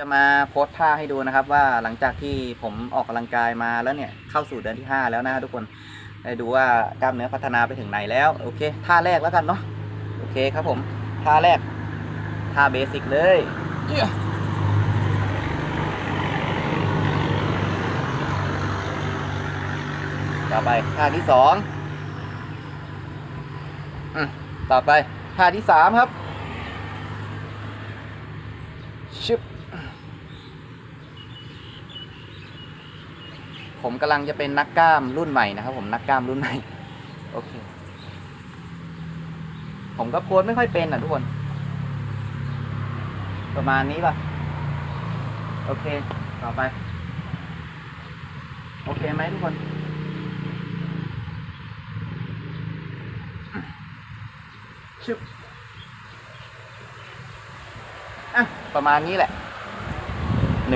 จะมาโพสท่าให้ดูนะครับว่าหลังจากที่ผมออกกำลังกายมาแล้วเนี่ยเข้าสู่เดือนที่ 5 แล้วนะทุกคนได้ดูว่ากล้ามเนื้อพัฒนาไปถึงไหนแล้วโอเคท่าแรกแล้วกันเนาะโอเคครับผมท่าแรกท่าเบสิกเลยเอี้ยต่อไปท่าที่สองอืมต่อไปท่าที่สามครับ ชึบผมกำลังจะเป็นนักกล้ามรุ่นใหม่นะครับ ผมนักกล้ามรุ่นใหม่โอเค ผมก็โค้ดไม่ค่อยเป็นอะทุกคน ประมาณนี้ป่ะ โอเค ต่อไป โอเคไหมทุกคนชึบ อะประมาณนี้แหละ